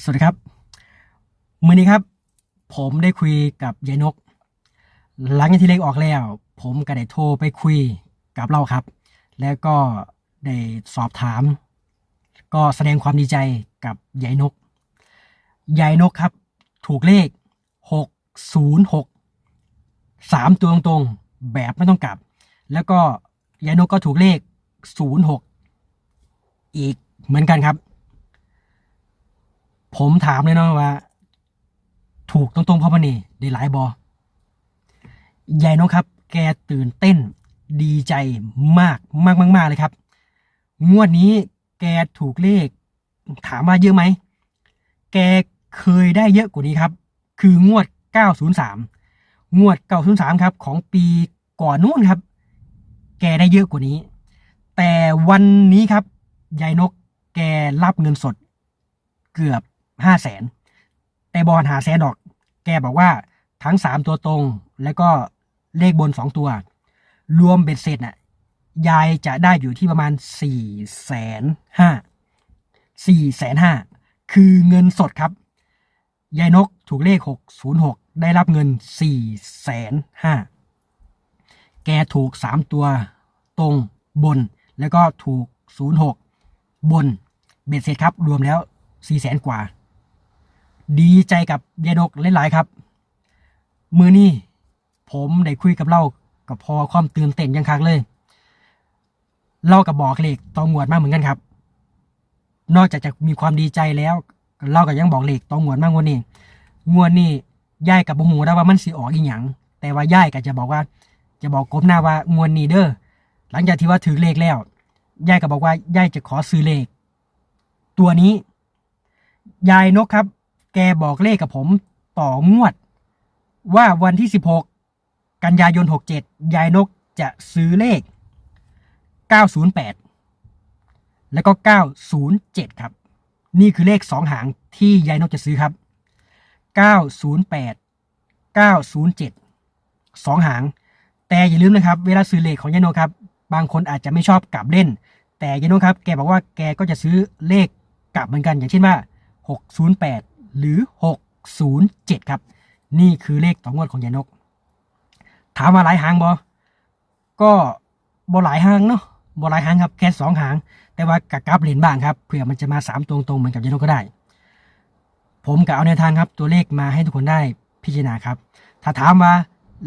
สวัสดีครับมือนี้ครับ ผมได้คุยกับยายนก หลังจากที่เลขออกแล้ว ผมก็ได้โทรไปคุยกับเราครับ แล้วก็ได้สอบถาม ก็แสดงความดีใจกับยายนกยายนกครับ ถูกเลขหกศูนย์หกสามตัวตรงๆแบบไม่ต้องกลับ แล้วก็ยายนกก็ถูกเลขศูนย์หกอีกเหมือนกันครับ ผมถามเลยเนาะว่า ถูกตรงๆเพราะมันนี่ได้หลายบอยายนกครับ แกตื่นเต้นดีใจมากมากมากมากเลยครับ งวดนี้แกถูกเลข ถามว่าเยอะไหม แกเคยได้เยอะกว่านี้ครับ คืองวด 903 งวด 903 ครับ ของปีก่อนนู้นครับ แกได้เยอะกว่านี้ แต่วันนี้ครับยายนกแกรับเงินสด เกือบ ห้าแสนแต่บอลหาแสนดอก แกบอกว่าทั้งสามตัวตรง แล้วก็เลขบนสองตัว รวมเบ็ดเสร็จน่ะ ยายจะได้อยู่ที่ประมาณสี่แสนห้าสี่แสนห้าคือเงินสดครับ ยายนกถูกเลขหกศูนย์หกได้รับเงินสี่แสนห้าแกถูกสามตัวตรงบน แล้วก็ถูกศูนย์หกบน เบ็ดเสร็จครับ รวมแล้วสี่แสนกว่า ดีใจกับยายนกหลายๆครับ มือนี้ผมได้คุยกับเล่ากับพอความตื่นเต้นยังคักเลย เล่ากับบอกเลขตองหวดมากเหมือนกันครับ นอกจากจะมีความดีใจแล้วเล่ากับยังบอกเลขตองหวดมากงวดนี้งวดนี้ย่ายกับบุหูได้ว่ามันสิออกอีหยังแต่ว่าย่ายก็จะบอกว่า จะบอกกบหน้าว่างวดนี้เด้อหลังจากที่ว่าถือเลขแล้วย่ายก็บอกว่าย่ายจะขอซื้อเลข ตัวนี้ยายนกครับ แกบอกเลขกับผมต่องวด ว่าวันที่ 16 กันยายน 67 ยายนกจะซื้อเลข 908 แล้วก็ 907 ครับ นี่คือเลข 2 หางที่ยายนกจะซื้อครับ 908 907 2 หาง แต่อย่าลืมนะครับ เวลาซื้อเลขของยายนกครับ บางคนอาจจะไม่ชอบกลับเล่น แต่ยายนกครับ แกบอกว่าแกก็จะซื้อเลขกลับเหมือนกัน อย่างเช่นว่า 608 หรือ 607 ครับ นี่คือเลขต่องวดของยานก ถามว่าหลายหางบอก็บอหลายหางเนาะบอหลายหางครับแค่สองหาง แต่ว่ากะกลับเหรียญบ้างครับเผื่อมันจะมาสามตรงๆเหมือนกับยานกก็ได้ ผมก็เอาแนวทางครับ ตัวเลขมาให้ทุกคนได้พิจารณาครับ ถ้าถามว่า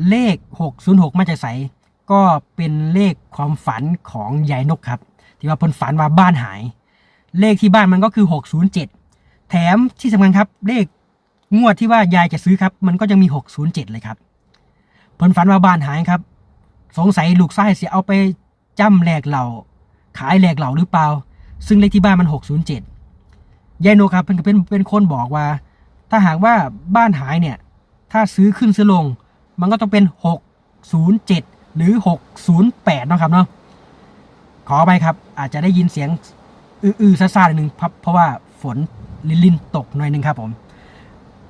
เลข 606มาจากไสก็เป็นเลขความฝันของยายนกครับ ที่ว่าเพนฝันว่าบ้านหาย เลขที่บ้านมันก็คือ 607 แถมที่สำคัญครับ เลขงวดที่ว่ายายจะซื้อครับ มันก็ยังมี 607 เลยครับเพิ่นฝันว่าบ้านหายครับ สงสัยลูกไส้เสียเอาไปจ้ำแหลกเหล่า ขายแหลกเหล่าหรือเปล่า ซึ่งเลขที่บ้านมัน 607ยายโนครับเพิ่นเป็นเป็นคนบอกว่า ถ้าหากว่าบ้านหายเนี่ย ถ้าซื้อขึ้นซื้อลง มันก็ต้องเป็น 607 หรือ 608นะครับเนาะขอไปครับ อาจจะได้ยินเสียงอื้อๆซ่าๆหนึ่งเพราะเพราะว่าฝน ลินๆตกหน่อยหนึงครับผม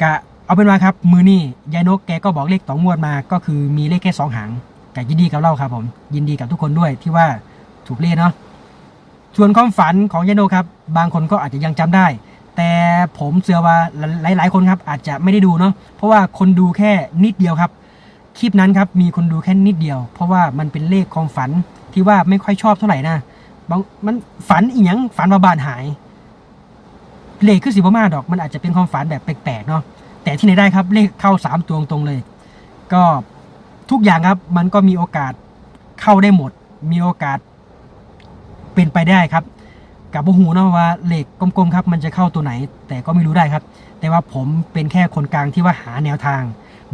กะเอาเป็นว่าครับ มือนี่ยายนกแกก็บอกเลขสองงวดมา ก็คือมีเลขแค่สองหางกะยินดีกับเล่าครับผม ยินดีกับทุกคนด้วยที่ว่าถูกเลขเนาะส่วนความฝันของยายนกครับ บางคนก็อาจจะยังจำได้ แต่ผมเชื่อว่าหลาย ๆ คนครับ อาจจะไม่ได้ดูเนาะเพราะว่าคนดูแค่นิดเดียวครับคลิปนั้นครับมีคนดูแค่นิดเดียว เพราะว่ามันเป็นเลขความฝันที่ว่าไม่ค่อยชอบเท่าไหร่นะบางมันฝันอีหยังฝันว่าบานหาย เลขคือสิบมาดอก มันอาจจะเป็นความฝันแบบแปลกๆเนาะแต่ที่ไหนได้ครับเลขเข้าสามตัวตรงเลย ก็ทุกอย่างครับมันก็มีโอกาสเข้าได้หมด มีโอกาสเป็นไปได้ครับ กับพวกหูเนาะว่าเลขกลมๆครับมันจะเข้าตัวไหน แต่ก็ไม่รู้ได้ครับ แต่ว่าผมเป็นแค่คนกลางที่ว่าหาแนวทาง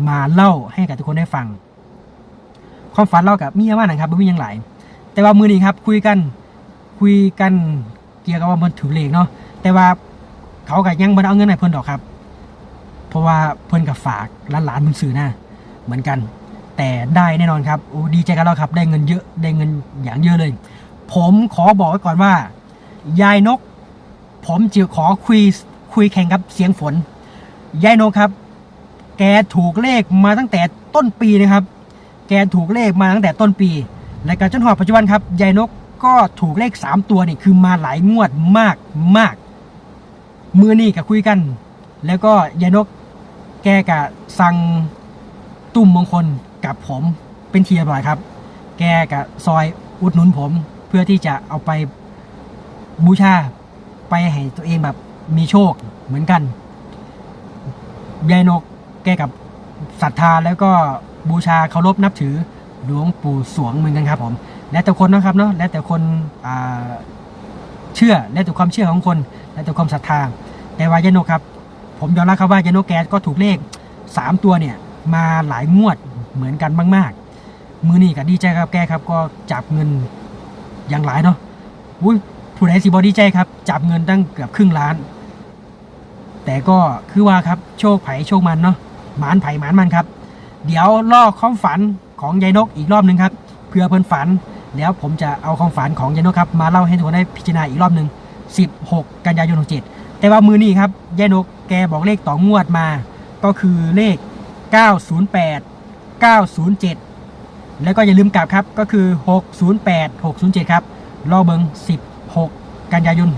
มาเล่าให้กับทุกคนได้ฟัง ความฝันเล่ากับมีอะไรบ้างนะครับไม่มีอย่างหลแต่ว่ามือนี้ครับคุยกันคุยกันเกี่ยวกับว่ามันถือเลขเนาะแต่ว่า เขากับยังมันเอาเงินให้เพิ่นดอกครับ เพราะว่าเพิ่นกับฝากร้านหลานมึงซื้อหน้าเหมือนกัน แต่ได้แน่นอนครับโอ้ดีใจกันแล้วครับ ได้เงินเยอะได้เงินอย่างเยอะเลย ผมขอบอกไว้ก่อนว่า ยายนก ผมจะขอคุยคุยแข่งกับเสียงฝนยายนกครับ แกถูกเลขมาตั้งแต่ต้นปีนะครับ แกถูกเลขมาตั้งแต่ต้นปีและการจนหอดปัจจุบันครับยายนกก็ถูกเลข 3 ตัวนี่คือมาหลายงวดมากมาก มือนี่กับคุยกัน แล้วก็ยายนกแกกะสั่งตุ่มมงคลกับผมเป็นเรียบร้อยครับ แกกะซอยอุดหนุนผมเพื่อที่จะเอาไปบูชาไปให้ตัวเองแบบมีโชคเหมือนกันยายนกแกกับศรัทธาแล้วก็บูชาเคารพนับถือหลวงปู่สวงเหมือนกันครับผม แล้วแต่คนนะครับเนาะแล้วแต่คนอ่า เชื่อแล้วแต่ความเชื่อของคนแล้วแต่ความศรัทธาแต่ว่ายายนกครับ ผมยอมรับครับว่ายายนกแกก็ถูกเลขสามตัวเนี่ยมาหลายงวดเหมือนกันมากๆ มือนี่ก็ดีใจครับแกครับก็จับเงินอย่างหลายเนาะอุ้ยผู้ใดสิบอดีใจครับ จับเงินตั้งเกือบครึ่งล้าน แต่ก็คือว่าครับโชคไผ่โชคมันเนาะหมานไผ่หมานมันครับ เดี๋ยวล่อความฝันของยายนกอีกรอบหนึ่งครับเพื่อเพิ่นฝัน แล้วผมจะเอาความฝันของยายนกครับ มาเล่าให้ทุกคนได้พิจารณาอีกรอบหนึ่ง16 กันยายน67แต่ว่ามือนี้ครับยายนกแกบอกเลขต่องวดมา ก็คือเลข 908 907 แล้วก็อย่าลืมกลับครับก็คือ 608 607 ครับรอเบิง16 กันยายน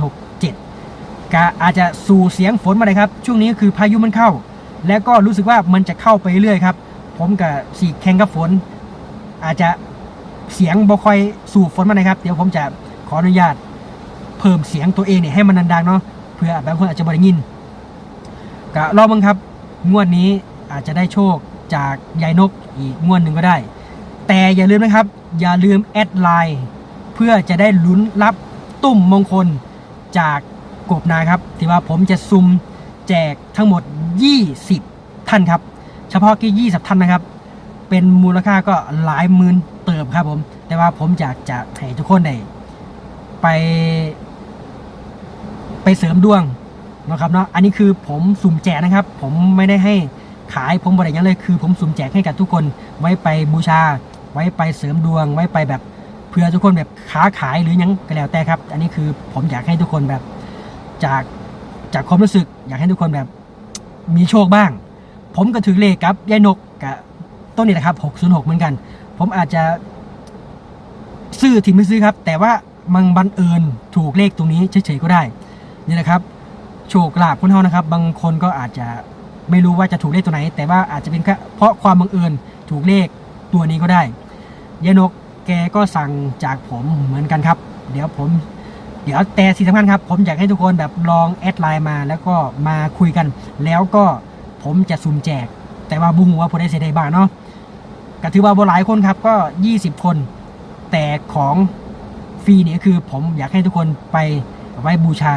67ก็อาจจะสู่เสียงฝนมาเลยครับ ช่วงนี้คือพายุมันเข้า แล้วก็รู้สึกว่ามันจะเข้าไปเรื่อยครับ ผมกับสีแข่งกับฝน อาจจะ เสียงบ่ค่อยสู่ฝนมาเลยครับ เดี๋ยวผมจะขออนุญาตเพิ่มเสียงตัวเองเนี่ยให้มันดังๆเนาะเพื่อบางคนอาจจะบ่ได้ยินก็รอบังครับ งวดนี้อาจจะได้โชคจากยายนกอีกงวดหนึ่งก็ได้ แต่อย่าลืมนะครับ อย่าลืมแอดไลน์เพื่อจะได้ลุ้นรับตุ่มมงคลจากกบนาครับที่ว่าผมจะซุ่มแจกทั้งหมด 20 ท่านครับ เฉพาะกี่ 20 ท่านนะครับ เป็นมูลค่าก็หลายหมื่นเติบครับผม แต่ว่าผมอยากจะให้ทุกคนได้ไป ไปเสริมดวงนะครับเนาะอันนี้คือผมสุ่มแจกนะครับ ผมไม่ได้ให้ขายผมบริยังเลยคือ ผมสุ่มแจกให้กับทุกคนไว้ไปบูชา ไว้ไปเสริมดวง ไว้ไปแบบเพื่อทุกคนแบบค้าขายหรือยังก็แล้วแต่ครับ อันนี้คือผมอยากให้ทุกคนแบบจากจากความรู้สึก อยากให้ทุกคนแบบมีโชคบ้าง ผมก็ถือเลขครับยายนก ต้นนี้แหละครับ 606 เหมือนกัน ผมอาจจะ ซื้อที่นไม่ซื้อครับ แต่ว่ามันบังเอิญถูกเลขตรงนี้เฉยๆก็ได้ นี่นะครับ โชคลาภคนเฮานะครับ บางคนก็อาจจะไม่รู้ว่าจะถูกเลขตัวไหน แต่ว่าอาจจะเป็นแค่เพราะความบังเอิญถูกเลขตัวนี้ก็ได้ยานกแกก็สั่งจากผมเหมือนกันครับ เดี๋ยวผม เดี๋ยวแต่สิ่งสำคัญครับ ผมอยากให้ทุกคนแบบลองแอดไลน์มาแล้วก็มาคุยกัน แล้วก็ผมจะซุ่มแจก แต่ว่าบุ้งว่าผู้ได้เสียได้บ้างเนาะ ก็ถือว่าบ่หลายคนครับก็ 20 คน แต่ของฟรีเนี่ยคือผมอยากให้ทุกคนไปไว้บูชา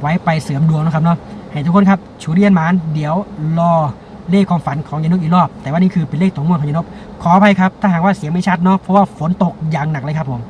ไว้ไปเสริมดวงนะครับเนาะให้ทุกคนครับชูเรียนมานเดี๋ยวรอเลขความฝันของยานกอีกรอบ แต่ว่านี่คือเป็นเลขตรงงวดของยานกขออภัยครับ ถ้าหากว่าเสียงไม่ชัดเนาะเพราะว่าฝนตกอย่างหนักเลยครับผม